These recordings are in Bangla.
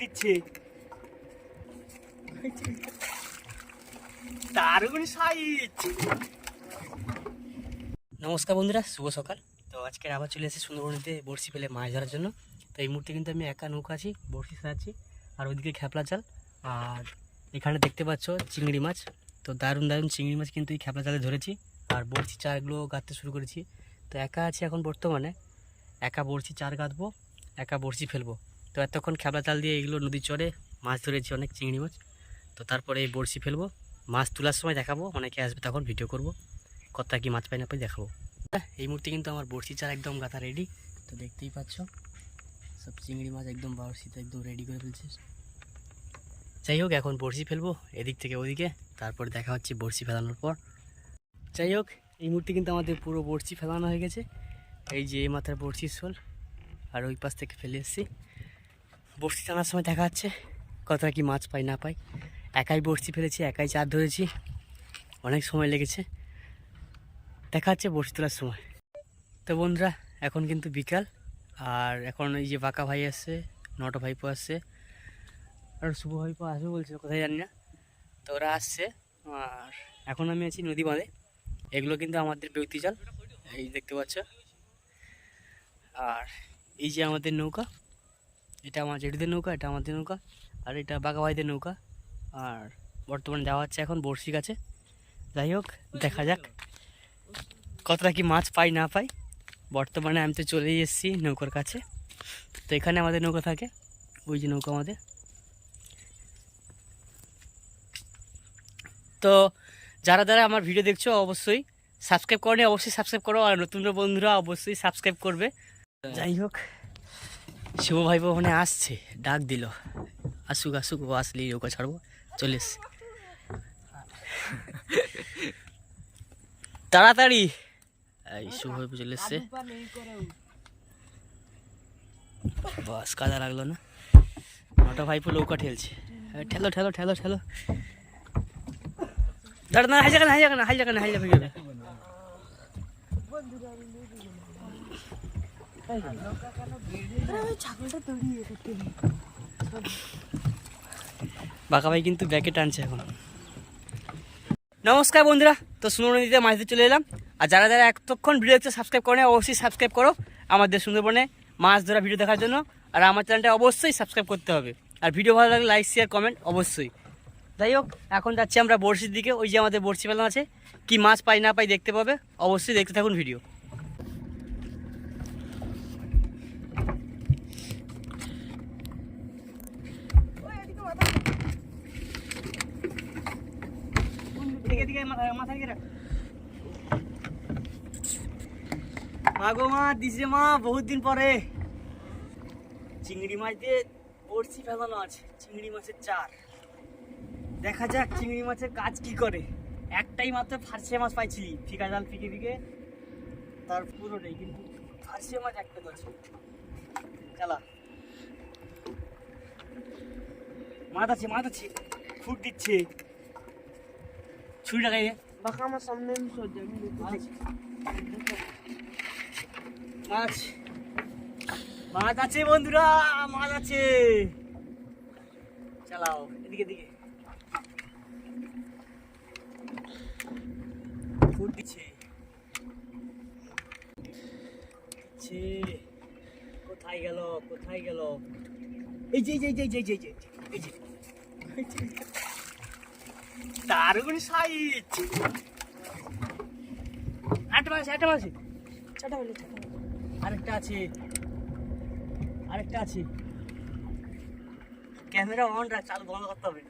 দিচ্ছে। দারুণ সাইজ নমস্কার বন্ধুরা, শুভ সকাল। তো আজকে আবার চলে এসেছি সুন্দরবনীতে বড়শি ফেলে মাছ ধরার জন্য। তো এই মুহূর্তে কিন্তু আমি একা নৌকা আছি, বড়শি সাজাচ্ছি আর ওইদিকে খেপলা জাল আর এখানে দেখতে পাচ্ছ চিংড়ি মাছ। তো দারুণ দারুণ চিংড়ি মাছ কিন্তু এই খেপলা জালে ধরেছি। আর বড়শি চারগুলো গাঁথতে শুরু করেছি। তো একা আছি এখন বর্তমানে। একা বড়শি চার গাঁথবো একা বড়শি ফেলব। তো এতক্ষণ খেপলা জাল দিয়ে এগুলো নদীর চরে মাছ ধরেছি, অনেক চিংড়ি মাছ। তো তারপরে এই বড়শি ফেলব। মাছ তোলার সময় দেখাবো, অনেকে আসবে তখন ভিডিও করব। কত কি মাছ পাই না পাই দেখাবো। এই মুহূর্তে কিন্তু আমার বড়শি চার একদম গাথা রেডি তো দেখতেই পাচ্ছ, সব চিংড়ি মাছ একদম বড়শিতে একদম রেডি করে ফেলছিস যাই হোক, এখন বড়শি ফেলব, এদিক থেকে ওদিকে, তারপর দেখা হচ্ছে বড়শি ফেলানোর পর। যাই হোক, এই মুহূর্তে কিন্তু আমাদের পুরো বড়শি ফেলানো হয়ে গেছে। এই যে এই মাথার বড়শির শোল। আর ওই পাশ থেকে ফেলে এসেছি। বড়শি টানার সময় দেখা যাচ্ছে, কতটা কি মাছ পাই না পাই। একাই বড়শি ফেলেছি, একাই চার ধরেছি, অনেক সময় লেগেছে। দেখা যাচ্ছে বড়শি তোলার সময়। তো বন্ধুরা, এখন কিন্তু বিকাল, আর এখন এই যে বাঁকা ভাই আসছে, নটা ভাইপো আসছে। আর শুভ ভাইপো আসবে বলছে কোথায় জানি না। তো ওরা আসছে, আর এখন আমি আছি নদী বাঁধে। এগুলো কিন্তু আমাদের ব্যক্তি জাল এই দেখতে পাচ্ছ। আর এই যে আমাদের নৌকা, এটা আমার জেঠুদের নৌকা, এটা আমাদের নৌকা, আর এটা বাঘা ভাইদের নৌকা। আর বর্তমানে যাওয়া হচ্ছে এখন বড়শি গাছে যাই হোক, দেখা যাক কতটা কি মাছ পাই, না পাই। বর্তমানে আমি তো চলেই এসেছি নৌকার কাছে। তো এখানে আমাদের নৌকা থাকে, ওই যে নৌকা আমাদের। তো যারা যারা আমার ভিডিও দেখছ, অবশ্যই সাবস্ক্রাইব করো অবশ্যই সাবস্ক্রাইব করো। আর নতুন বন্ধুরা অবশ্যই সাবস্ক্রাইব করবে। যাই হোক শুভ ভাই ওখানে আসছে, ডাক দিল। আসুক আসুক, ও আসলে নৌকা ছাড়বো, চলে এসছে। তাড়াতাড়ি! এই শুভ চলে এসছে। বাস লাগল না। ভাইপো নৌকা ঠেলছে। ঠেলো ঠেলো ঠেলো ঠেলো। না হাই জায়গা না হাই না হাই বাঁকা ভাই কিন্তু ব্যাকে টানছে এখন। নমস্কার বন্ধুরা, তো সুন্দর নদীতে মাছ ধরতে চলে এলাম। আর যারা যারা এতক্ষণ ভিডিও দেখতে সাবস্ক্রাইব করে অবশ্যই সাবস্ক্রাইব করো আমাদের সুন্দরবনে মাছ ধরা ভিডিও দেখার জন্য। আর আমার চ্যানেলটা অবশ্যই সাবস্ক্রাইব করতে হবে। আর ভিডিও ভালো লাগলে লাইক শেয়ার কমেন্ট অবশ্যই। যাই হোক, এখন যাচ্ছি আমরা বড়শির দিকে। ওই যে আমাদের বড়শি ফেলানো আছে। কি মাছ পাই না পাই দেখতে পাবে। অবশ্যই দেখতে থাকুন ভিডিও এদিকে এদিকে মাথা মাথা দিকে রাখ। মা মা দিছে মা, বহুত দিন পরে। চিংড়ি মাছ দিয়ে বড়শি ফেলানো আছে, চিংড়ি মাছের চার। দেখা যাক চিংড়ি মাছের কাজ কি করে। একটাই মাত্র ফার্সে মাছ পাইছিলি ফিকা জাল ফিকে ফিকে। তার পুরো নেই, কিন্তু ফার্সে মাছ একটা আছে। চালা। মাছ আছে মাছ আছে। ফুট দিচ্ছে। ছুরি টাকাই বাঁকা আমার সামনে মাছ। মাছ আছে বন্ধুরা মাছ আছে। চালাও এদিকে এদিকে। ফুট দিচ্ছে। ছে কোথায় গেল কোথায় গেল? এই যে এই যে এই যে এই যে এই যে। দারুণ সাইজ আট মাস আট মাস চাটা বলে আরেকটা আছে। আরেকটা আছে। ক্যামেরা অন রাখ চালু বন্ধ করতে হবে।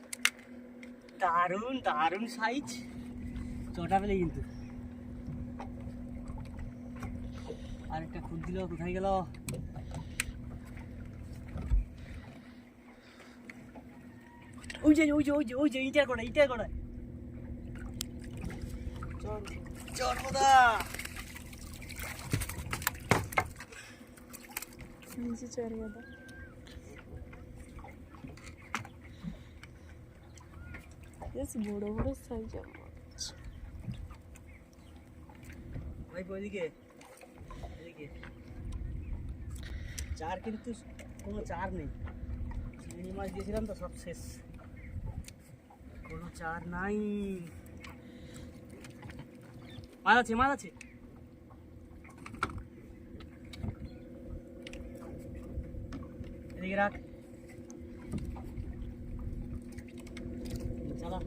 দারুণ দারুণ সাইজ চটা পেলে কিন্তু। আরেকটা খুদ দিল কোথায় গেল? ওই যে ওই যে ওই যে ওই যে ইটার কড়া ইটার কড়া চল নিচে চড় বেশ বড় বড় সাইজ ভাই ওইদিকে চার কিন্তু কোনো চার নেই। চিংড়ি মাছ দিয়েছিলাম তো সব শেষ। কোনো চার নাই। মাছ আছে মাছ আছে। এদিকে রাখ। চালা।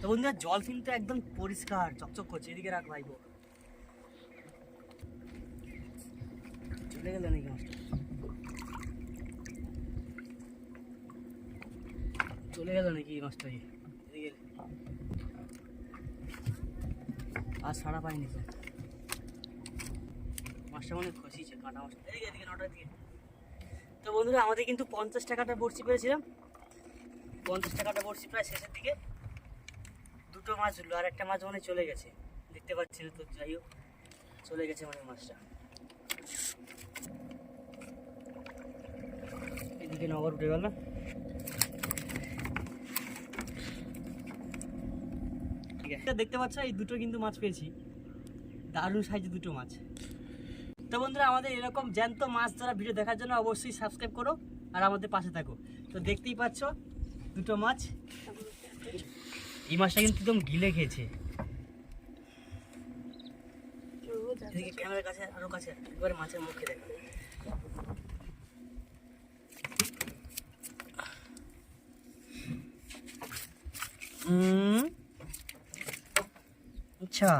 তো বন্ধুরা জল কিন্তু একদম পরিষ্কার চকচক করছে এদিকে রাখ ভাইবো চলে গেল নাকি মাছটা? চলে গেল নাকি এই মাছটা এদিকে আর সারা পাইনি তো। মাছটা হয় খসিয়েছে কাঁটা মাছটা। এদিকে এদিকে নটার দিকে। তো বন্ধুরা, আমাদের কিন্তু পঞ্চাশ টাকাটা বড়শি পেয়েছিলাম পঞ্চাশ টাকাটা বড়শি প্রায় শেষের দিকে। দুটো মাছ উঠল আর একটা মাছ মানে চলে গেছে। দেখতে পাচ্ছি না তো, যাই হোক, চলে গেছে মানে মাছটা। এদিকে নগর উঠে গেল। ঠিক দেখতে পাচ্ছ, এই দুটো কিন্তু মাছ পেয়েছি। দারুণ সাইজে দুটো মাছ। তো বন্ধুরা, আমাদের এরকম জ্যান্ত মাছ ধরা ভিডিও দেখার জন্য অবশ্যই সাবস্ক্রাইব করো আর আমাদের পাশে থাকো। তো দেখতেই পাচ্ছ, দুটো মাছ। এই মাছটা কিন্তু একদম গিলে খেয়েছে। ক্যামেরার কাছে, আরও কাছে, একবারে মাছের মুখে দেখ। আচ্ছা।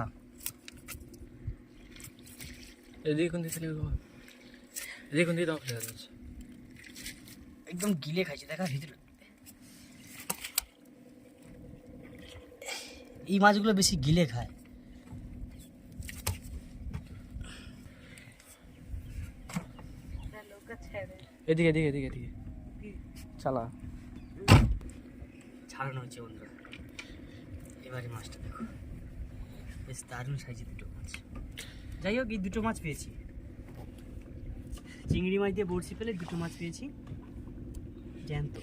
এদিকে কোন দিকে এদিকে কোন? দিকে দাও ফেলে যাচ্ছে একদম গিলে খাইছে দেখা ভিতরে। এই মাছগুলো বেশি গিলে খায়। এদিকে এদিকে এদিকে এদিকে। চালা। ছাড়ানো হচ্ছে বন্ধুরা। এবারে মাছটা দেখো। বেশ দারুণ সাইজের দুটো মাছ। যাই হোক, এই দুটো মাছ পেয়েছি। চিংড়ি মাছ দিয়ে বড়শি পেলে দুটো মাছ পেয়েছি। জ্যান্ত।